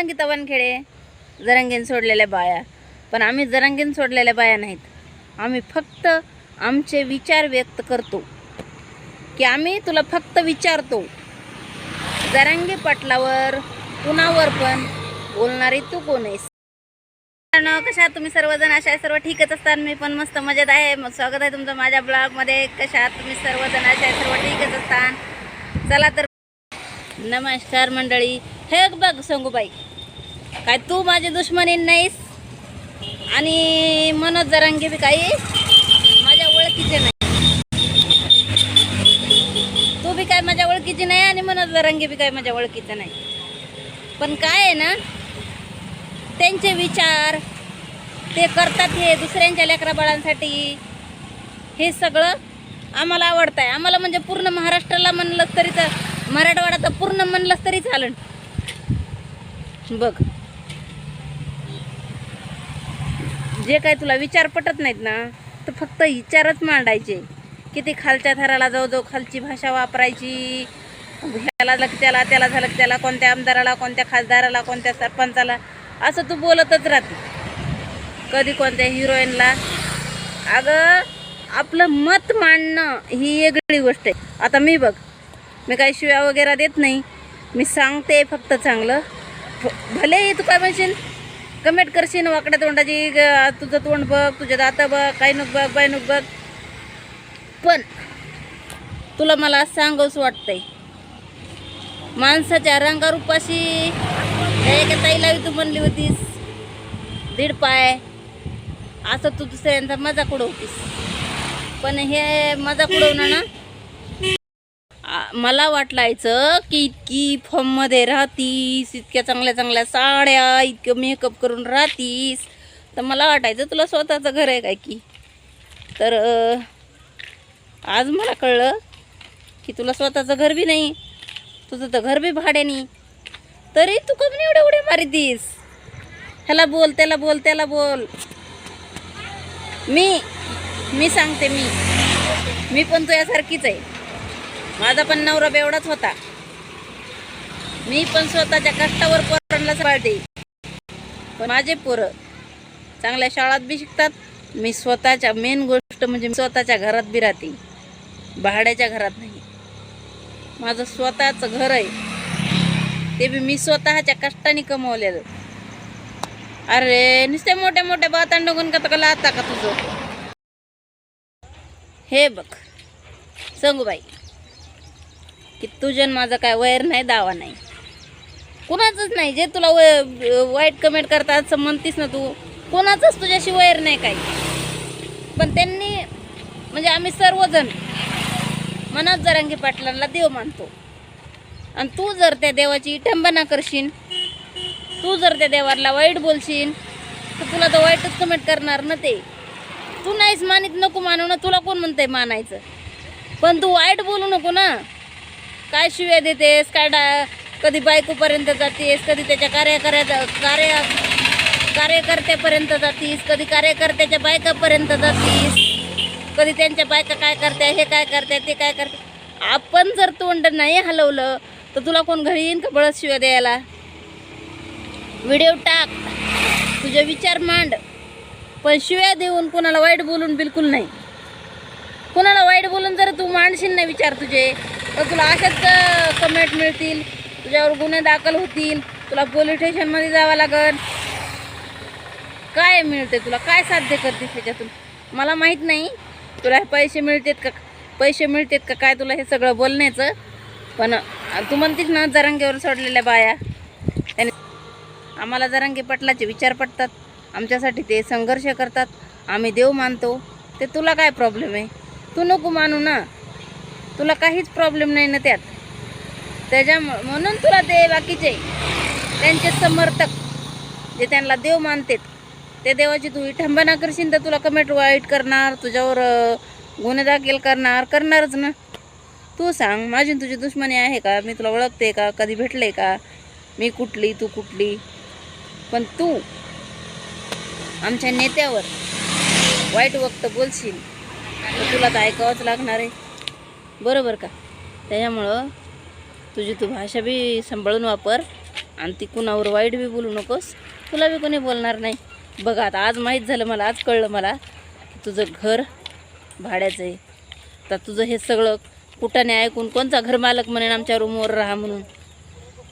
संगीता वानखेडे जरंगीन सोडलेल्या बाया. पण आम्ही जरंगीन सोडलेल्या बाया नाहीत. आम्ही फक्त आमचे विचार व्यक्त करतो. की आम्ही तुला फक्त विचारतो. जरांगी पटलावर कुणावर पण बोलणारी तू कोण आहेस? कशा आहात तुम्ही सर्वजण? अशा सर्व ठीकच असतात. मी पण मस्त मजेत आहे. मग स्वागत आहे तुमचं माझ्या ब्लॉगमध्ये. कशा आहात तुम्ही सर्वजण? अशा सर्व ठीकच असतात. चला तर नमस्कार मंडळी. हे बघ संगूबाई. काय तू माझी दुश्मनी नाहीस? आणि मनोज जरांगे बी काही माझ्या ओळखीचे नाही. तू बी काय माझ्या ओळखीची नाही आणि मनोज जरांगे बी काय माझ्या ओळखीचं नाही. पण काय आहे ना त्यांचे विचार ते करतात हे दुसऱ्यांच्या लेकरा बाळांसाठी. हे सगळं आम्हाला आवडतं आहे आम्हाला म्हणजे पूर्ण महाराष्ट्राला म्हणलं तरी तर मराठवाडा तर पूर्ण म्हणलंच तरी चालेल. बघ. जे काय तुला विचार पटत नाहीत ना तर फक्त विचारच मांडायचे. किती खालच्या थराला जाऊ जाऊ खालची भाषा वापरायची. ह्याला झालं की त्याला त्याला झालं त्याला कोणत्या आमदाराला कोणत्या खासदाराला कोणत्या सरपंचाला असं तू बोलतच राहते. कधी कोणत्या हिरोईनला. अगं आपलं मत मांडणं ही वेगळी गोष्ट आहे. आता मी बघ मी काही शिव्या वगैरे देत नाही. मी सांगते फक्त चांगलं. भ- भले तू काय म्हणशील? कमेंट करशील वाकड्या तोंडाची ग- तुझं तोंड बघ तुझ्या दात बघ काही नुक बघ बाय नुक बघ. पण तुला मला सांगावंच वाटतंय माणसाच्या रंगारूपाशी त्या एका ताईला तू म्हणली होतीस दीड पाय असं तू दुसऱ्यांचा मजाक उडवतीस. पण हे मजाक उडवणं ना मला वाटलायचं की इतकी फॉर्ममध्ये राहतीस इतक्या चांगल्या चांगल्या साड्या इतकं मेकअप करून राहतीस. तर मला वाटायचं तुला स्वतःचं घर आहे काय की? तर आज मला कळलं की तुला स्वतःचं घर बी नाही तुझं तर घर बी भाड्यानी. तरी तू कमी एवढे एवढे मारितीस. ह्याला बोल त्याला बोल त्याला बोल. मी मी सांगते मी. मी पण तुझ्यासारखीच आहे. माझा पण नवरा बेवडाच होता. मी पण स्वतःच्या कष्टावर पोरांना पाळते पण माझे पोरं चांगल्या शाळात बी शिकतात. मी स्वतःच्या मेन गोष्ट म्हणजे मी स्वतःच्या घरात बी राहते. भाड्याच्या घरात नाही. माझं स्वतःचं घर आहे. ते बी मी स्वतःच्या कष्टाने कमवलेलं. अरे नुसते मोठ्या मोठ्या बातांडून का तकला आता का तुझं? हे बघ. सांगू बाई की तुझ्या माझा काय वैर नाही दावा नाही. कुणाचंच नाही. जे तुला वै- वाईट कमेंट करतात असं म्हणतीस ना तू कोणाचंच तुझ्याशी वैर नाही काही. पण त्यांनी म्हणजे आम्ही सर्वजण मनात जरांगी पाटलांना देव मानतो. आणि तू जर त्या देवाची इटंबना करशील तू जर त्या देवाला वाईट बोलशील तर तुला तर वाईटच कमेंट करणार ना ते. तू नाहीच मानित नको मानू ना तुला कोण म्हणतंय मानायचं? पण तू वाईट बोलू नको ना. काय शिव्या देतेस? काय डा कधी बायकोपर्यंत जातेस? कधी त्याच्या कार्यकर्या कार्य कार्यकर्त्यापर्यंत जातीस? कधी कार्यकर्त्याच्या बायकापर्यंत जातीस? कधी त्यांच्या बायका काय करत्या हे काय करत्या ते काय करत्या? आपण जर तोंड नाही हलवलं तर तुला कोण घरी येईन का बळत शिव्या द्यायला? व्हिडिओ टाक. तुझे विचार मांड. पण शिव्या देऊन कोणाला वाईट बोलून बिलकुल नाही. कोणाला वाईट बोलून जर तू मांडशील नाही विचार तुझे तर तुला अशाच कमेंट मिळतील. तुझ्यावर गुन्हे दाखल होतील. तुला पोलीस स्टेशनमध्ये जावं लागल. काय मिळते तुला? काय साध्य करतेस त्याच्यातून? मला माहीत नाही. तुला हे पैसे मिळतात का? पैसे मिळतात का? काय तुला हे सगळं बोलण्याचं? पण तू म्हणतीस ना जरंगेवर सोडलेल्या बाया. त्याने आम्हाला जरांगे पटलाचे विचार पटतात. आमच्यासाठी ते संघर्ष करतात. आम्ही देव मानतो. ते तुला काय प्रॉब्लेम आहे? तू नको मानू ना. तुला काहीच प्रॉब्लेम नाही ना त्यात. त्याच्यामुळं म्हणून तुला ते बाकीचे त्यांचे समर्थक जे त्यांना देव मानतात ते देवाची तू विठंबना करशील तर तुला कमेंट वाईट करणार तुझ्यावर गुन्हे दाखल करणार करणारच ना. तू सांग माझी तुझी दुश्मनी आहे का? मी तुला ओळखते का? कधी भेटले का? मी कुठली तू कुठली? पण तू आमच्या नेत्यावर वाईट वक्त बोलशील तर तुला तर ऐकावंच लागणार आहे. बरोबर का? त्याच्यामुळं तुझी तू भाषा बी सांभाळून वापर आणि ती कुणावर वाईट बी बोलू नकोस. तुला बी कोणी बोलणार नाही. बघा आता आज माहीत झालं मला आज कळलं मला तुझं घर भाड्याचं आहे. तर तुझं हे सगळं कुठाने ऐकून कोणता घरमालक म्हणेन आमच्या रूमवर राहा म्हणून?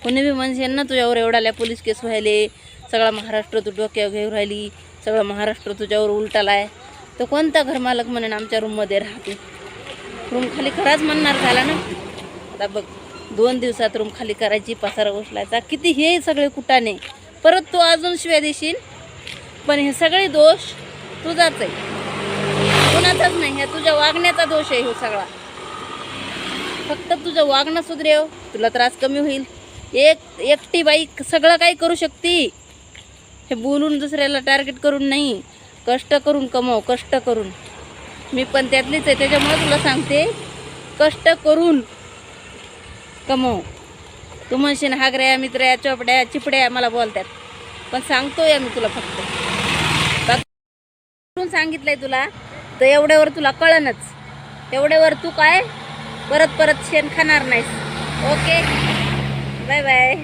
कोणी बी म्हणशील ना तुझ्यावर एवढाल्या पोलीस केस व्हायले सगळा महाराष्ट्र तू डोक्यावर घेऊन राहिली सगळं महाराष्ट्र तुझ्यावर उलटालाय. तर कोणता घरमालक म्हणेन आमच्या रूममध्ये राहते? रूम खाली खराच म्हणणार झाला ना. आता बघ दोन दिवसात रूम खाली करायची पसारा उचलायचा किती हे सगळे कुटाने. परत तू अजून शिव्या देशील? पण हे सगळे दोष तुझाच आहे. कोणाचाच नाही ह्या तुझ्या वागण्याचा दोष आहे हे सगळा. फक्त तुझं वागणं सुधरेव हो, तुला त्रास कमी होईल. एक एकटी बाई सगळं काही करू शकते. हे बोलून दुसऱ्याला टार्गेट करून नाही. कष्ट करून कमव कष्ट करून. मी पण त्यातलीच आहे त्याच्यामुळे तुला सांगते कष्ट करून कमव. तू म्हणशील हागऱ्या मित्र्या चोपड्या चिपड्या मला बोलतात. पण सांगतो या मी तुला फक्त. करून सांगितलंय तुला तर एवढ्यावर तुला कळनच. एवढ्यावर तू काय परत परत शेण खाणार नाहीस. ओके? Bye bye.